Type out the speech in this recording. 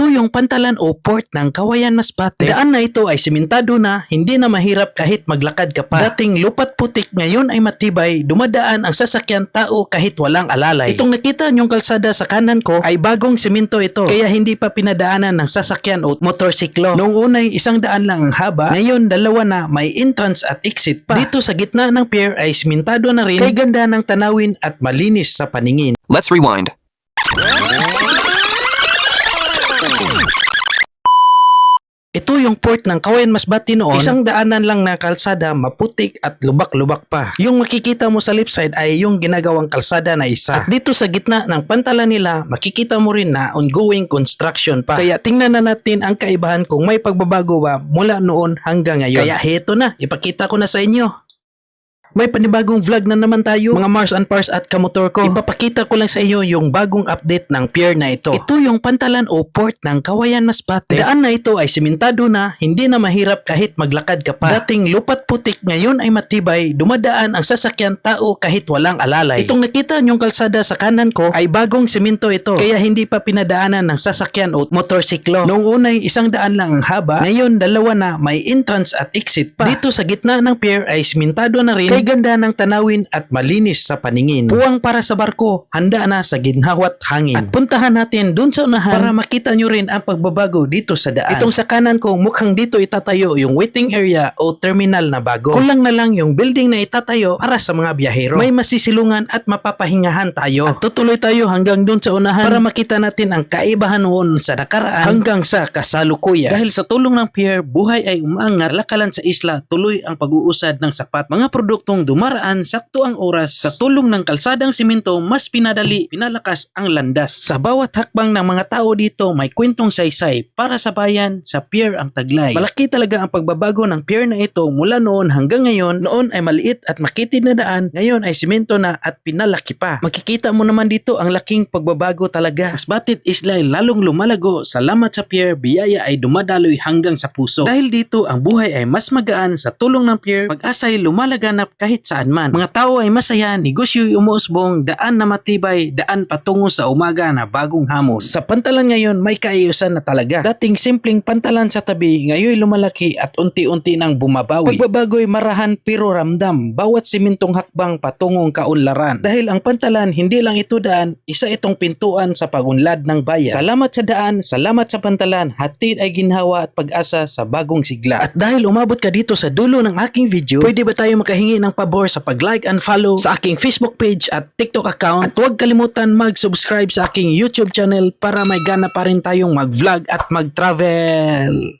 Ito yung pantalan o port ng Kawayan Masbate. Daan na ito ay simentado na, hindi na mahirap kahit maglakad ka pa. Dating lupat putik, ngayon ay matibay, dumadaan ang sasakyan tao kahit walang alalay. Itong nakita nyong kalsada sa kanan ko ay bagong simento ito, kaya hindi pa pinadaanan ng sasakyan o motorsiklo. Noong unay isang daan lang ang haba, ngayon dalawa na may entrance at exit pa. Dito sa gitna ng pier ay simentado na rin, kay ganda ng tanawin at malinis sa paningin. Let's rewind. Ito yung port ng Kawayan Masbate noon. Isang daanan lang na kalsada, maputik at lubak-lubak pa. Yung makikita mo sa left side ay yung ginagawang kalsada na isa. At dito sa gitna ng pantalan nila, makikita mo rin na ongoing construction pa. Kaya tingnan na natin ang kaibahan kung may pagbabago ba mula noon hanggang ngayon. Kaya heto na, ipakita ko na sa inyo. May panibagong vlog na naman tayo mga Mars and Pars at kamotor ko. Ipapakita ko lang sa inyo yung bagong update ng pier na ito. Ito yung pantalan o port ng Kawayan Masbate. Daan na ito ay simentado na, hindi na mahirap kahit maglakad ka pa. Dating lupat putik, ngayon ay matibay, dumadaan ang sasakyan tao kahit walang alalay. Itong nakita nyong kalsada sa kanan ko ay bagong simento ito, kaya hindi pa pinadaanan ng sasakyan o motorsiklo. Noong unay isang daan lang ang haba, ngayon dalawa na may entrance at exit pa. Dito sa gitna ng pier ay simentado na rin, kay ganda ng tanawin at malinis sa paningin. Puwang para sa barko, handa na sa ginhawat hangin. At puntahan natin dun sa unahan para makita nyo rin ang pagbabago dito sa daan. Itong sa kanan ko, mukhang dito itatayo yung waiting area o terminal na bago. Kulang na lang yung building na itatayo para sa mga biyahero. May masisilungan at mapapahingahan tayo. At tutuloy tayo hanggang dun sa unahan para makita natin ang kaibahan noon sa nakaraan hanggang sa kasalukuyan. Dahil sa tulong ng pier, buhay ay umaangat, lakalan sa isla, tuloy ang pag-uusad ng sapat. Mga produktong dumaraan sakto ang oras sa tulong ng kalsadang simento, mas pinadali, pinalakas ang landas. Sa bawat hakbang ng mga tao dito, may kwentong saysay para sa bayan, sa pier ang taglay. Malaki talaga ang pagbabago ng pier na ito mula noon hanggang ngayon. Noon ay maliit at makitid na daan, ngayon ay simento na at pinalaki pa. Makikita mo naman dito ang laking pagbabago talaga. Masbatit Isla ay lalong lumalago. Salamat sa pier, biyaya ay dumadaloy hanggang sa puso. Dahil dito, ang buhay ay mas magaan sa tulong ng pier, pag-asa ay lumalaganap kahit saan man. Mga tao ay masaya, negosyo ay umuusbong, daan na matibay, daan patungo sa umaga na bagong hamon. Sa pantalan ngayon, may kaayusan na talaga. Dating simpleng pantalan sa tabi, ngayon lumalaki at unti-unti nang bumabawi. Pagbabago'y marahan pero ramdam, bawat simintong hakbang patungong kaunlaran. Dahil ang pantalan, hindi lang ito daan, isa itong pintuan sa pagunlad ng bayan. Salamat sa daan, salamat sa pantalan, hatid ay ginhawa at pag-asa sa bagong sigla. At dahil umabot ka dito sa dulo ng aking video, pwede ba tayo makahingi ng pabor sa pag-like and follow sa aking Facebook page at TikTok account at huwag kalimutan mag-subscribe sa aking YouTube channel para may gana pa rin tayong mag-vlog at mag-travel.